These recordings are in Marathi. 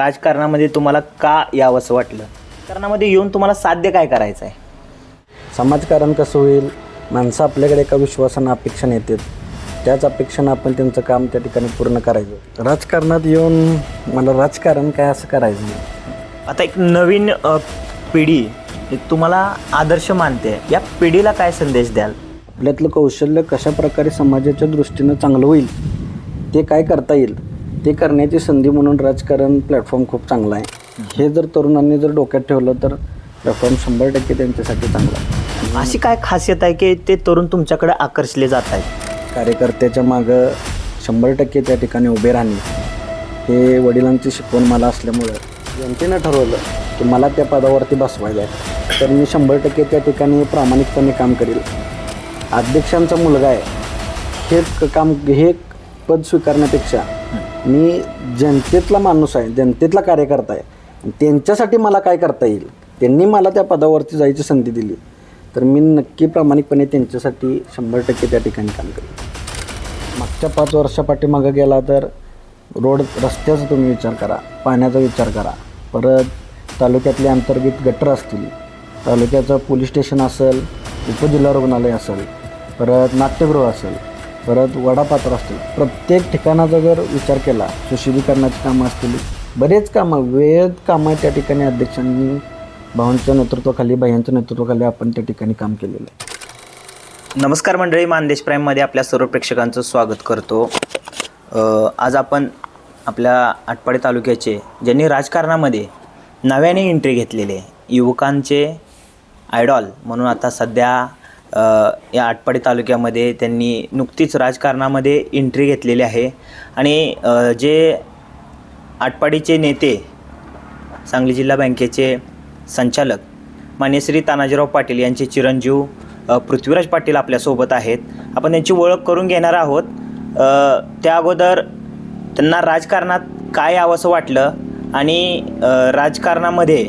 राजकारणामध्ये तुम्हाला का यावंसं वाटलं? राजकारणामध्ये येऊन तुम्हाला साध्य काय करायचं आहे समाजकारण कसं होईल? माणसं आपल्याकडे एका विश्वासानं अपेक्षाने येतात त्याच अपेक्षानं आपण त्यांचं काम त्या ठिकाणी पूर्ण करायचं. राजकारणात येऊन मला राजकारण काय असं करायचं नाही. आता एक नवीन अ, पिढी तुम्हाला आदर्श मानते. या पिढीला काय संदेश द्याल? आपल्यातलं कौशल्य कशा प्रकारे समाजाच्या दृष्टीनं चांगलं होईल ते काय करता येईल? ते करण्याची संधी म्हणून राजकारण प्लॅटफॉर्म खूप चांगला आहे. हे जर तरुणांनी जर डोक्यात ठेवलं तर प्लॅटफॉर्म शंभर टक्के त्यांच्यासाठी चांगला आहे. अशी काय खासियत आहे की ते तरुण तुमच्याकडे आकर्षले जात आहेत? कार्यकर्त्याच्या मागं शंभर टक्के त्या ठिकाणी उभे राहणे हे वडिलांची शिकवण मला असल्यामुळं जनतेनं ठरवलं की मला त्या पदावरती बसवायचं आहे. तर मी शंभर टक्के त्या ठिकाणी प्रामाणिकपणे काम करेल. अध्यक्षांचा मुलगा आहे. हे काम हे पद स्वीकारण्यापेक्षा मी जनतेतला माणूस आहे जनतेतला कार्यकर्ता आहे. त्यांच्यासाठी मला काय करता येईल? त्यांनी मला त्या पदावरती जायची संधी दिली. तर मी नक्की प्रामाणिकपणे त्यांच्यासाठी शंभर टक्के त्या ठिकाणी काम करेन. मागच्या पाच वर्षापाठीमागं गेला तर रोड रस्त्याचा तुम्ही विचार करा पाण्याचा विचार करा. परत तालुक्यातले अंतर्गत गटर असतील तालुक्याचं पोलीस स्टेशन असेल उपजिल्हा रुग्णालय असेल परत नाट्यगृह असेल परत वडापात्र असतील. प्रत्येक ठिकाणाचा जर विचार केला सुशुद्धीकरणाची कामं असतील बरेच कामं वेद कामं त्या ठिकाणी अध्यक्षांनी भावांच्या नेतृत्वाखाली बाह्यांच्या नेतृत्वाखाली आपण त्या ठिकाणी काम केलेलं आहे. नमस्कार मंडळी मानदेश प्राईममध्ये आपल्या सर्व प्रेक्षकांचं स्वागत करतो. आज आपण आपल्या आटपाडी तालुक्याचे ज्यांनी राजकारणामध्ये नव्याने एंट्री घेतलेली आहे युवकांचे आयडॉल म्हणून आता सध्या या आटपाडी तालुक्यामध्ये त्यांनी नुकतीच राजकारणामध्ये एंट्री घेतलेली आहे. आणि जे आटपाडीचे नेते सांगली जिल्हा बँकेचे संचालक मान्य श्री तानाजीराव पाटील यांचे चिरंजीव पृथ्वीराज पाटील आपल्यासोबत आहेत. आपण त्यांची ओळख करून घेणार आहोत. त्या अगोदर त्यांना राजकारणात काय यावंसं वाटलं आणि राजकारणामध्ये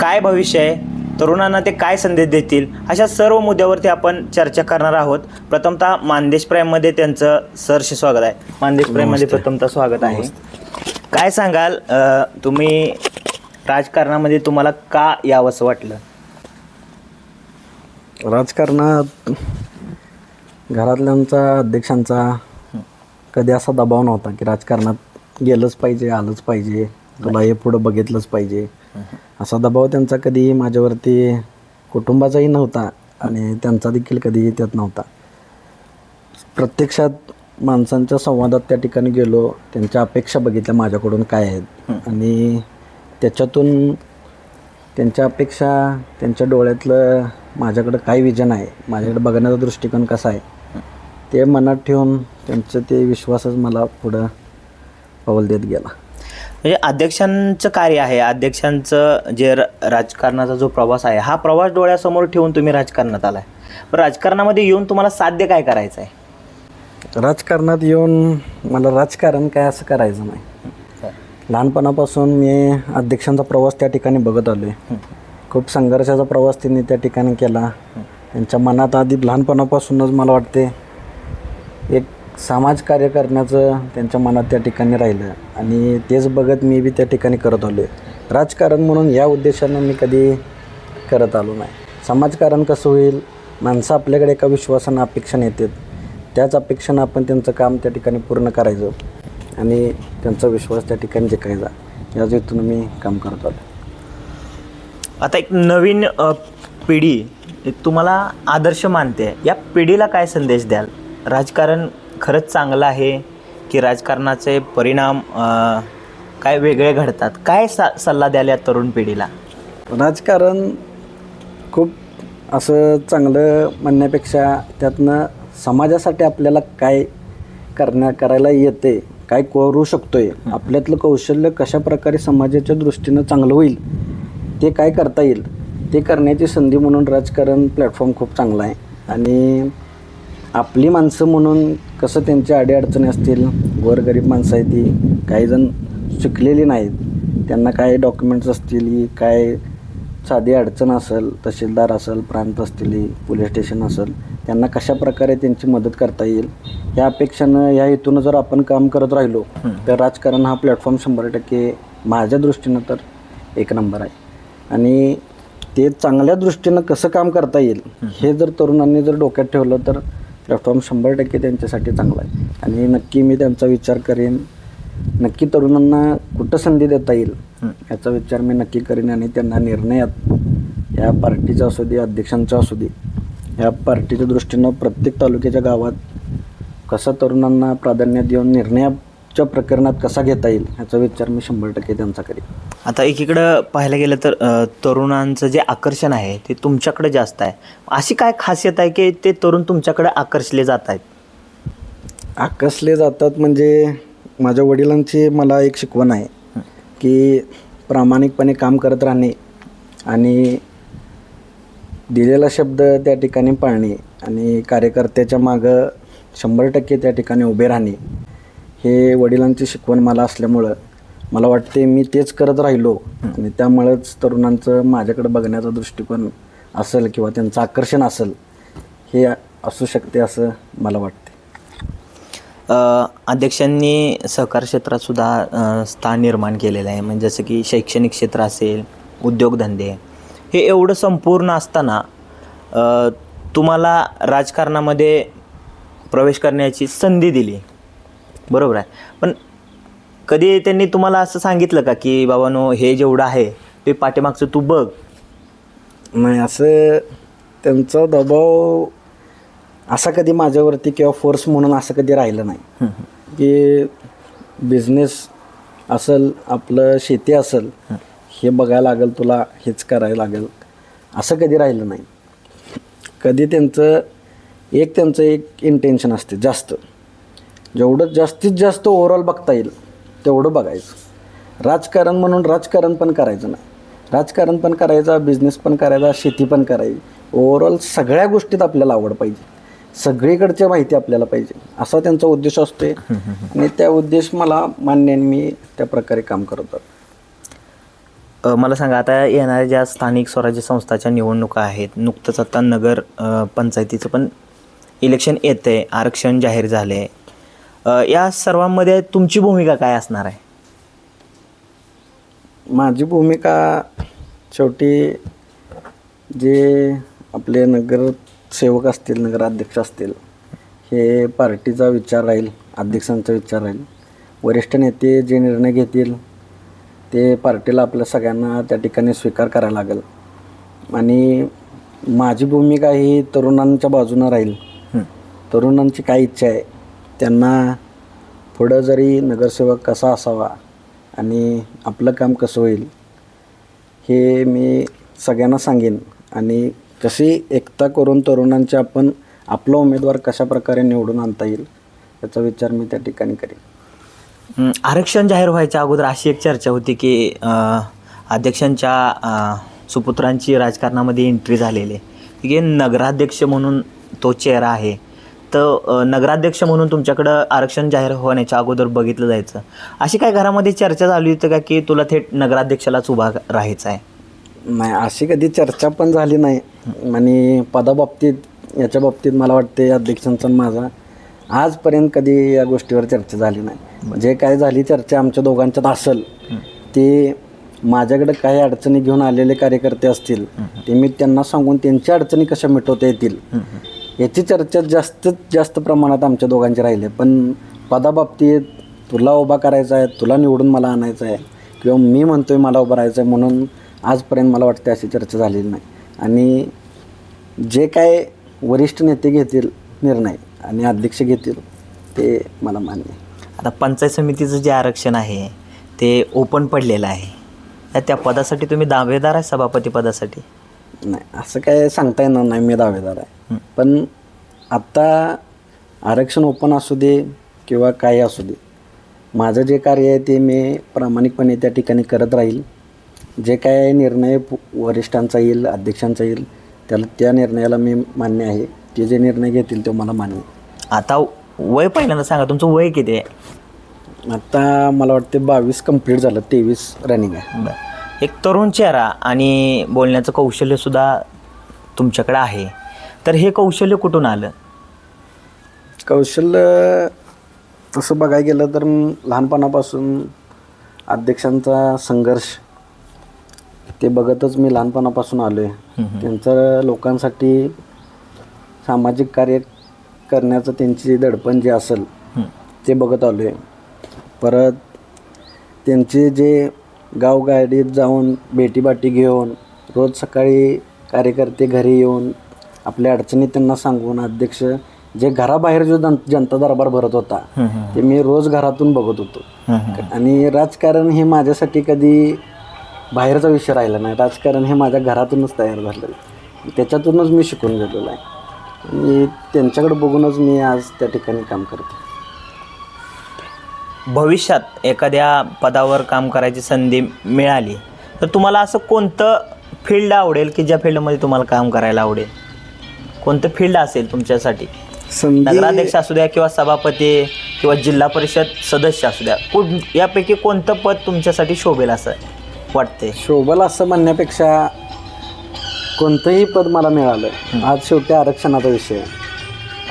काय भविष्य आहे? तरुणांना ते काय संदेश देतील? अशा सर्व मुद्द्यावरती आपण चर्चा करणार आहोत. प्रथमतः मानदेश प्राईममध्ये त्यांचं सरसे स्वागत आहे. मानदेश प्राईममध्ये प्रथमतः स्वागत आहे. काय सांगाल अ, तुम्ही राजकारणामध्ये तुम्हाला का यावंसं वाटलं? राजकारणात घरातल्यांचा अध्यक्षांचा कधी असा दबाव नव्हता की राजकारणात गेलंच पाहिजे आलंच पाहिजे. तुला हे पुढं बघितलंच पाहिजे. असा दबाव त्यांचा कधी माझ्यावरती कुटुंबाचाही नव्हता आणि त्यांचा देखील कधीही त्यात नव्हता. प्रत्यक्षात माणसांच्या संवादात त्या ठिकाणी गेलो त्यांच्या अपेक्षा बघितल्या माझ्याकडून काय आहेत. आणि त्याच्यातून त्यांच्या अपेक्षा त्यांच्या डोळ्यातलं माझ्याकडं काय विजन आहे माझ्याकडे बघण्याचा दृष्टिकोन कसा आहे ते मनात ठेवून त्यांचं ते विश्वासच मला पुढं पाऊल देत गेला. म्हणजे अध्यक्षांचं कार्य आहे अध्यक्षांचं जे र- राजकारणाचा जो प्रवास आहे हा प्रवास डोळ्यासमोर ठेवून तुम्ही राजकारणात आलाय. पण राजकारणामध्ये येऊन तुम्हाला साध्य काय करायचं आहे राजकारणात येऊन मला राजकारण काय असं करायचं नाही. लहानपणापासून मी अध्यक्षांचा प्रवास त्या ठिकाणी बघत आलो आहे खूप संघर्षाचा प्रवास त्यांनी त्या ठिकाणी केला. त्यांच्या मनात आधी लहानपणापासूनच मला वाटते एक समाजकार्य करण्याचं त्यांच्या मनात त्या ठिकाणी राहिलं. आणि तेच बघत मी बी त्या ठिकाणी करत आलो आहे राजकारण म्हणून या उद्देशानं मी कधी करत आलो नाही. समाजकारण कसं होईल? माणसं आपल्याकडे एका विश्वासानं अपेक्षाने येतात त्याच अपेक्षानं आपण त्यांचं काम त्या ठिकाणी पूर्ण करायचं आणि त्यांचा विश्वास त्या ठिकाणी जिकायचा. याच हेतून मी काम करत आलो आता एक नवीन पिढी एक तुम्हाला आदर्श मानते. या पिढीला काय संदेश द्याल? राजकारण खरंच चांगलं आहे की राजकारणाचे परिणाम काय वेगळे घडतात? काय सा सल्ला द्याल या तरुण पिढीला? राजकारण खूप असं चांगलं म्हणण्यापेक्षा त्यातनं समाजासाठी आपल्याला काय करण्या करायला येते काय करू शकतोय आपल्यातलं कौशल्य कशा प्रकारे समाजाच्या दृष्टीनं चांगलं होईल ते काय करता येईल ते करण्याची संधी म्हणून राजकारण प्लॅटफॉर्म खूप चांगला आहे. आणि आपली माणसं म्हणून कसं त्यांच्या अडीअडचणी असतील गोरगरीब माणसं आहे ती काही जण शिकलेली नाहीत त्यांना काय डॉक्युमेंट्स असतील काय साधी अडचण असेल तहसीलदार असेल प्रांत असतील पोलीस स्टेशन असेल त्यांना कशा प्रकारे त्यांची मदत करता येईल? या अपेक्षानं या हेतूनं जर आपण काम करत राहिलो तर राजकारण हा प्लॅटफॉर्म शंभर टक्के माझ्या दृष्टीनं तर एक नंबर आहे. आणि ते चांगल्या दृष्टीनं कसं काम करता येईल हे जर तरुणांनी जर डोक्यात ठेवलं तर प्लॅटफॉर्म शंभर टक्के त्यांच्यासाठी चांगला आहे. आणि नक्की मी त्यांचा विचार करेन. नक्की तरुणांना कुठं संधी देता येईल याचा विचार मी नक्की करेन आणि त्यांना निर्णयात या पार्टीचा असू दे अध्यक्षांचा असू दे या पार्टीच्या दृष्टीनं प्रत्येक तालुक्याच्या गावात कसा तरुणांना प्राधान्य देऊन निर्णयाच्या प्रकरणात कसा घेता येईल ह्याचा विचार मी शंभर टक्के त्यांचा करेन. आता एकीकडं पाहायला गेलं तर तरुणांचं जे आकर्षण आहे ते तुमच्याकडे जास्त आहे. अशी काय खासियत आहे की ते तरुण तुमच्याकडे आकर्षले जात आहेत? आकर्षले जातात म्हणजे माझ्या वडिलांची मला एक शिकवण आहे की प्रामाणिकपणे काम करत राहणे आणि दिलेला शब्द त्या ठिकाणी पाळणे आणि कार्यकर्त्याच्या मागं शंभर टक्के त्या ठिकाणी उभे राहणे हे वडिलांची शिकवण मला असल्यामुळं मला वाटते मी तेच करत राहिलो. आणि त्यामुळंच तरुणांचं माझ्याकडे बघण्याचा दृष्टिकोन असेल किंवा त्यांचं आकर्षण असेल हे असू शकते असं मला वाटते. अध्यक्षांनी सहकार क्षेत्रात सुद्धा स्थान निर्माण केलेलं आहे. म्हणजे जसं की शैक्षणिक क्षेत्र असेल उद्योगधंदे हे एवढं संपूर्ण असताना तुम्हाला राजकारणामध्ये प्रवेश करण्याची संधी दिली. बरोबर आहे. पण कधी त्यांनी तुम्हाला असं सांगितलं का की बाबानो हे जेवढं आहे ते पाठीमागचं तू बघ? नाही असं त्यांचा दबाव असा कधी माझ्यावरती किंवा फोर्स म्हणून असं कधी राहिलं नाही. की बिझनेस असेल आपलं शेती असेल हे बघायला लागेल तुला हेच करायला लागेल असं कधी राहिलं नाही. कधी त्यांचं एक त्यांचं एक इंटेन्शन असते जास्त. जेवढं जास्तीत जास्त ओव्हरऑल बघता येईल तेवढं बघायचं. राजकारण म्हणून राजकारण पण करायचं ना राजकारण पण करायचं बिझनेस पण करायचा शेती पण करायची. ओव्हरऑल सगळ्या गोष्टीत आपल्याला आवड पाहिजे. सगळीकडच्या माहिती आपल्याला पाहिजे. असा त्यांचा उद्देश असतो आणि त्या उद्देश मला मान्य मी त्या प्रकारे काम करतो मला सांगा आता येणाऱ्या ज्या स्थानिक स्वराज्य संस्थाच्या निवडणुका आहेत नुकतंच आता नगर पंचायतीचं पण इलेक्शन येतं आहे आरक्षण जाहीर झालं आहे या सर्वांमध्ये तुमची भूमिका काय असणार आहे? माझी भूमिका शेवटी जे आपले नगरसेवक असतील नगराध्यक्ष असतील हे पार्टीचा विचार राहील अध्यक्षांचा विचार राहील. वरिष्ठ नेते जे निर्णय घेतील ते पार्टीला आपल्या सगळ्यांना त्या ठिकाणी स्वीकार करायला लागेल. आणि माझी भूमिका ही तरुणांच्या बाजूनं राहील. तरुणांची काय इच्छा आहे त्यांना पुढं जरी नगरसेवक कसा असावा आणि आपलं काम कसं होईल हे मी सगळ्यांना सांगेन. आणि कशी एकता करून तरुणांचे आपण आपला उमेदवार कशा प्रकारे निवडून आणता येईल याचा विचार मी त्या ठिकाणी करेन. आरक्षण जाहीर व्हायच्या अगोदर अशी एक चर्चा होती की अध्यक्षांच्या सुपुत्रांची राजकारणामध्ये एंट्री झालेली आहे. की नगराध्यक्ष म्हणून तो चेहरा आहे. तर नगराध्यक्ष म्हणून तुमच्याकडं आरक्षण जाहीर होण्याच्या अगोदर बघितलं जायचं. अशी काय घरामध्ये चर्चा झाली होती का की तुला थेट नगराध्यक्षालाच उभा राहायचं आहे? नाही अशी कधी चर्चा पण झाली नाही. आणि पदाबाबतीत याच्या बाबतीत मला वाटते अध्यक्षांचा माझा आजपर्यंत कधी या गोष्टीवर चर्चा झाली नाही. जे काय झाली चर्चा आमच्या दोघांच्यात असेल ते माझ्याकडे काही अडचणी घेऊन आलेले कार्यकर्ते असतील ते मी त्यांना सांगून त्यांच्या अडचणी कशा मिटवता येतील याची चर्चा जास्तीत जास्त प्रमाणात आमच्या दोघांची राहिली. आहे. पण पदाबाबतीत तुला उभा करायचा आहे तुला निवडून मला आणायचं आहे किंवा मी म्हणतो आहे मला उभं राहायचं आहे म्हणून आजपर्यंत मला वाटते अशी चर्चा झालेली नाही. आणि जे काय वरिष्ठ नेते घेतील निर्णय आणि अध्यक्ष घेतील ते मला मान्य आहे. आता पंचायत समितीचं जे आरक्षण आहे ते ओपन पडलेलं आहे. त्या पदासाठी तुम्ही दावेदार आहे सभापती पदासाठी? नाही असं काय सांगता येणार नाही मी दावेदार आहे. पण आत्ता आरक्षण ओपन असू दे किंवा काही असू दे माझं जे कार्य आहे ते मी प्रामाणिकपणे त्या ठिकाणी करत राहील. जे काय निर्णय वरिष्ठांचा येईल अध्यक्षांचा येईल त्याला त्या निर्णयाला मी मान्य आहे. ते जे निर्णय घेतील ते मला मान्य. आता वय पहिल्यांदा सांगा तुमचं वय किती आहे? आत्ता मला वाटते बावीस कंप्लीट झालं तेवीस रनिंग आहे. एक तरुण चेहरा आणि बोलण्याचं कौशल्यसुद्धा तुमच्याकडे आहे. तर हे कौशल्य कुठून आलं? कौशल्य तसं बघायला गेलं तर लहानपणापासून अध्यक्षांचा संघर्ष ते बघतच मी लहानपणापासून आलो आहे त्यांचं लोकांसाठी सामाजिक कार्य करण्याचं त्यांची दडपण जे असेल ते बघत आलो आहे परत त्यांचे जे गावगाडीत जाऊन भेटीबाटी घेऊन रोज सकाळी कार्यकर्ते घरी येऊन आपल्या अडचणी त्यांना सांगून अध्यक्ष जे घराबाहेर जो जन जनता दरबार भरत होता ते मी रोज घरातून बघत होतो. आणि राजकारण हे माझ्यासाठी कधी बाहेरचा विषय राहिला नाही. राजकारण हे माझ्या घरातूनच तयार झालेलं त्याच्यातूनच मी शिकून गेलेलो आहे. आणि त्यांच्याकडे बघूनच मी आज त्या ठिकाणी काम करतो भविष्यात एखाद्या पदावर काम करायची संधी मिळाली तर तुम्हाला असं कोणतं फील्ड आवडेल की ज्या फील्डमध्ये तुम्हाला काम करायला आवडेल? कोणतं फील्ड असेल तुमच्यासाठी? नगराध्यक्ष असू द्या किंवा सभापती किंवा जिल्हा परिषद सदस्य असू द्या कोण यापैकी कोणतं पद तुमच्यासाठी शोभेल असं वाटते शोभल असं म्हणण्यापेक्षा कोणतंही पद मला मिळालं. आज शेवटी आरक्षणाचा विषय.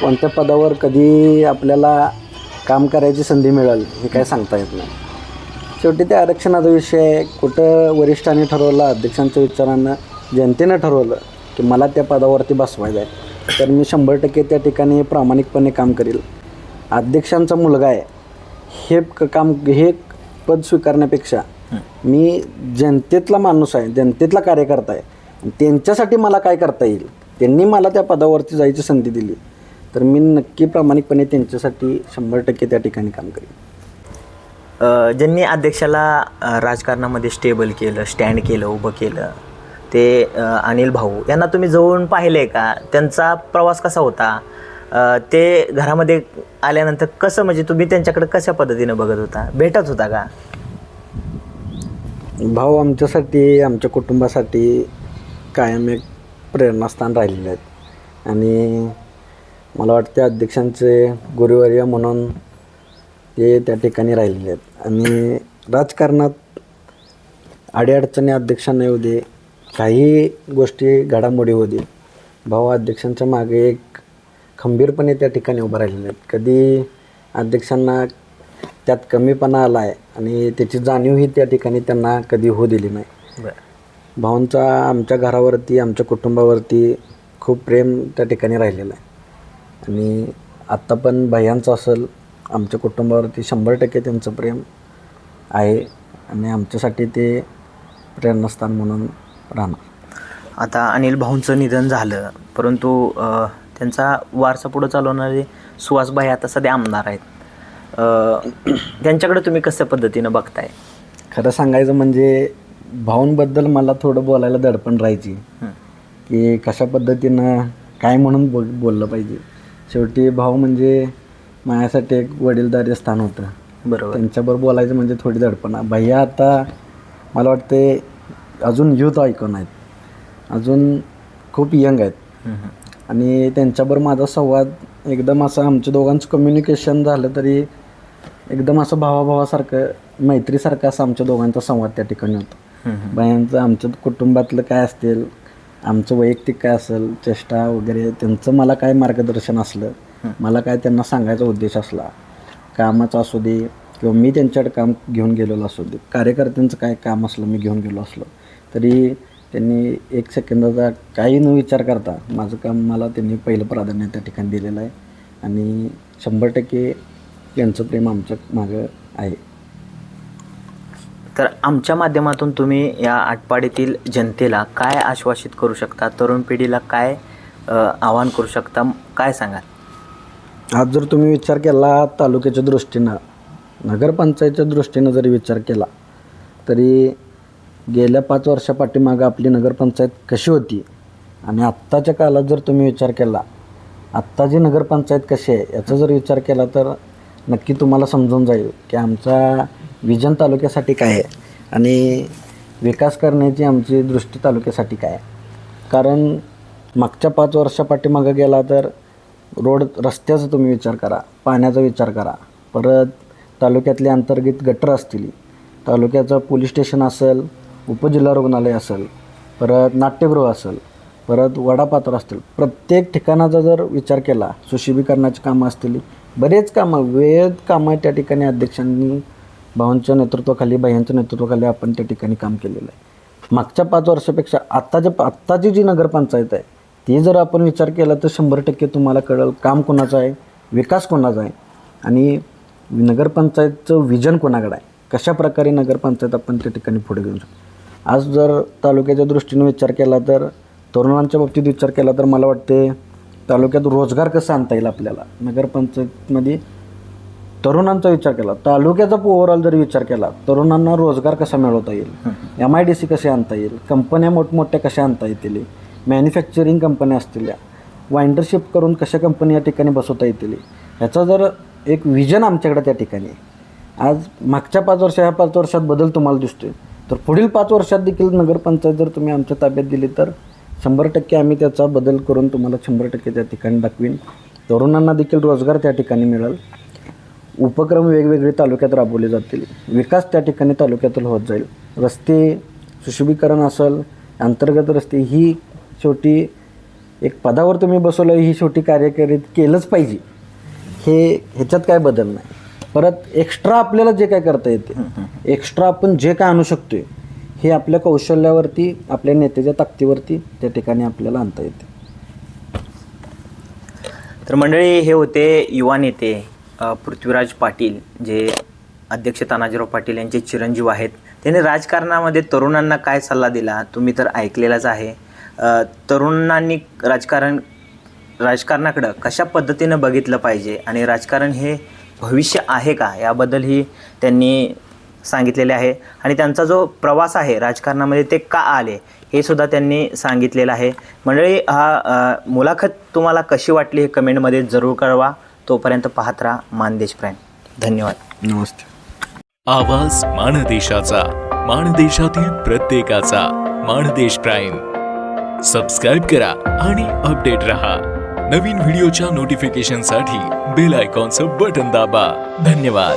कोणत्या पदावर कधी आपल्याला काम करायची संधी मिळेल हे काय सांगता येत नाही. शेवटी ते आरक्षणाचा विषय आहे कुठं वरिष्ठांनी ठरवलं अध्यक्षांच्या विचारानं जनतेनं ठरवलं की मला त्या पदावरती बसवायचं आहे तर मी शंभर टक्के त्या ठिकाणी प्रामाणिकपणे काम करेल. अध्यक्षांचा मुलगा आहे हे क- काम हे पद स्वीकारण्यापेक्षा मी जनतेतला माणूस आहे जनतेतला कार्यकर्ता आहे त्यांच्यासाठी मला काय करता येईल त्यांनी मला त्या पदावरती जायची संधी दिली. तर मी नक्की प्रामाणिकपणे त्यांच्यासाठी शंभर टक्के त्या ठिकाणी काम करेन. अ, ज्यांनी अध्यक्षाला अ, राजकारणामध्ये स्टेबल केलं स्टँड केलं उभं केलं ते अ, अनिल भाऊ यांना तुम्ही जवळून पाहिले का? त्यांचा प्रवास कसा होता? अ, ते घरामध्ये आल्यानंतर कसं म्हणजे तुम्ही त्यांच्याकडे कशा पद्धतीनं बघत होता? भेटत होता का? भाऊ आमच्यासाठी आमच्या कुटुंबासाठी कायम एक प्रेरणास्थान राहिलेले आहेत आणि मला वाटते अध्यक्षांचे गुरुवर्य म्हणून ते त्या ठिकाणी राहिलेले आहेत. आणि राजकारणात अडीअडचणी अध्यक्षांना येऊ दे काही गोष्टी घडामोडी होऊ दे. भाऊ अध्यक्षांच्या मागे एक खंबीरपणे त्या ठिकाणी उभं राहिलेले आहेत. कधी अध्यक्षांना त्यात कमीपणा आला आहे आणि त्याची जाणीवही त्या ठिकाणी त्यांना कधी होऊ दिली नाही. भाऊंचा आमच्या घरावरती आमच्या कुटुंबावरती खूप प्रेम त्या ठिकाणी राहिलेलं आहे. आणि आत्ता पण भैयांचं असेल आमच्या कुटुंबावरती शंभर टक्के त्यांचं प्रेम आहे आणि आमच्यासाठी ते प्रेरणास्थान म्हणून राहणार. आता अनिल भाऊंचं निधन झालं परंतु अ, त्यांचा वारसा पुढं चालवणारे सुहासभाई आता सध्या आमदार आहेत. अ, त्यांच्याकडे तुम्ही कसं पद्धतीनं बघताय? खरं सांगायचं म्हणजे भाऊंबद्दल मला थोडं बोलायला दडपण राहायची. हं. की कशा पद्धतीनं काय म्हणून बोल बोललं पाहिजे. शेवटी भाऊ म्हणजे माझ्यासाठी एक वडीलधारी स्थान होतं. बरोबर. त्यांच्याबरोबर बोलायचं म्हणजे थोडी दडपण. भैया आता मला वाटते अजून युथ ऐकून आहेत. अजून खूप यंग आहेत. आणि त्यांच्याबरोबर माझा संवाद एकदम असं आमच्या दोघांचं कम्युनिकेशन झालं तरी एकदम असं भावाभावासारखं मैत्रीसारखं असं आमच्या दोघांचा संवाद त्या ठिकाणी होता. बायांचं आमच्या कुटुंबातलं काय असतील आमचं वैयक्तिक काय असेल चेष्टा वगैरे त्यांचं मला काय मार्गदर्शन असलं मला काय त्यांना सांगायचा उद्देश असला कामाचा असू दे किंवा मी त्यांच्याकडे काम घेऊन गेलेलो असू दे कार्यकर्त्यांचं काय काम असलं मी घेऊन गेलो असलो तरी त्यांनी एक सेकंदाचा काही न विचार करता माझं काम मला त्यांनी पहिलं प्राधान्य त्या ठिकाणी दिलेलं आहे. आणि शंभर टक्के त्यांचं प्रेम आमच्या मागं आहे. तर आमच्या माध्यमातून तुम्ही या आटपाडीतील जनतेला काय आश्वासित करू शकता? तरुण पिढीला काय आवाहन करू शकता? काय सांगाल? आज जर तुम्ही विचार केला तालुक्याच्या दृष्टीनं नगरपंचायतच्या दृष्टीनं जरी विचार केला तरी गेल्या पाच वर्षापाठीमागं आपली नगरपंचायत कशी होती? आणि आत्ताच्या काळात जर तुम्ही विचार केला आत्ता जी नगरपंचायत कशी आहे याचा जर विचार केला तर नक्की तुम्हाला समजून जाईल की आमचा विजन तालुक्यासाठी काय आहे? आणि विकास करण्याची आमची दृष्टी तालुक्यासाठी काय आहे? कारण मागच्या पाच वर्षापाठीमागं गेला तर रोड रस्त्याचा तुम्ही विचार करा पाण्याचा विचार करा. परत तालुक्यातले अंतर्गत गटर असतील तालुक्याचं पोलीस स्टेशन असेल उपजिल्हा रुग्णालय असेल परत नाट्यगृह असेल परत वडापात्र असतील प्रत्येक ठिकाणाचा जर विचार केला सुशोभीकरणाची कामं असतील बरेच कामं वेद कामं त्या ठिकाणी अध्यक्षांनी भाऊंच्या नेतृत्वाखाली बाह्यांच्या नेतृत्वाखाली आपण त्या ठिकाणी काम केलेलं आहे. मागच्या पाच वर्षापेक्षा आत्ता जे आत्ताची जी नगरपंचायत आहे ती जर आपण विचार केला तर शंभर टक्के तुम्हाला कळेल काम कोणाचं आहे विकास कोणाचा आहे आणि नगरपंचायतचं विजन कोणाकडं आहे? कशा प्रकारे नगरपंचायत आपण त्या ठिकाणी पुढे घेऊ शकतो? आज जर तालुक्याच्या दृष्टीने विचार केला तर तरुणांच्या बाबतीत विचार केला तर मला वाटते तालुक्यात रोजगार कसा आणता येईल आपल्याला? नगरपंचायतमध्ये तरुणांचा विचार केला. तालुक्याचा ओव्हरऑल जर विचार केला तरुणांना रोजगार कसा मिळवता येईल? एम आय डी सी कसे आणता येईल? कंपन्या मोठमोठ्या कशा आणता येतील? मॅन्युफॅक्चरिंग कंपन्या असतील वाइंडरशिप करून कशा कंपनी या ठिकाणी बसवता येतील? ह्याचा जर एक विजन आमच्याकडे त्या ठिकाणी आज मागच्या पाच वर्ष ह्या पाच वर्षात बदल तुम्हाला दिसतोय. तर पुढील पाच वर्षात देखील नगरपंचायत जर तुम्ही आमच्या ताब्यात दिली तर शंभर टक्के आम्ही त्याचा बदल करून तुम्हाला शंभर टक्के त्या ठिकाणी दाखवीन. तरुणांना देखील रोजगार त्या ठिकाणी मिळेल. उपक्रम वेगवेगळे तालुक्यात राबवले जातील. विकास त्या ठिकाणी तालुक्यातून होत जाईल. रस्ते सुशोभीकरण असेल अंतर्गत रस्ते ही शेवटी एक पदावर तुम्ही बसवलं ही शेवटी कार्यकरीत केलंच पाहिजे. हे ह्याच्यात काय बदल नाही. परत एक्स्ट्रा आपल्याला जे काय करता येते एक्स्ट्रा आपण जे काय आणू शकतोय हे आपल्या कौशल्यावरती आपल्या नेत्याच्या ताकदीवरती त्या ठिकाणी आपल्याला आणता येते. तर मंडळी हे होते युवा नेते. पृथ्वीराज पाटील जे अध्यक्ष तानाजीराव पाटील यांचे चिरंजीव आहेत त्यांनी राजकारणामध्ये तरुणांना काय सल्ला दिला तुम्ही तर ऐकलेलाच आहे. तरुणांनी राजकारण राजकारणाकडं कशा पद्धतीनं बघितलं पाहिजे आणि राजकारण हे भविष्य आहे का याबद्दलही त्यांनी सांगितलेले आहे. आणि त्यांचा जो प्रवास आहे राजकारणामध्ये ते का आले हे सुद्धा त्यांनी सांगितलेलं आहे. मंडळी हा मुलाखत तुम्हाला कशी वाटली हे कमेंटमध्ये जरूर कळवा. तोपर्यंत पाहत राहा मानदेश प्राईम धन्यवाद. नमस्ते. आवाज माणदेशाचा माणदेशातील प्रत्येकाचा माणदेश प्राईम. सबस्क्राईब करा आणि अपडेट रहा. नवीन व्हिडिओच्या नोटिफिकेशनसाठी बेल आयकॉनचं बटन दाबा. धन्यवाद.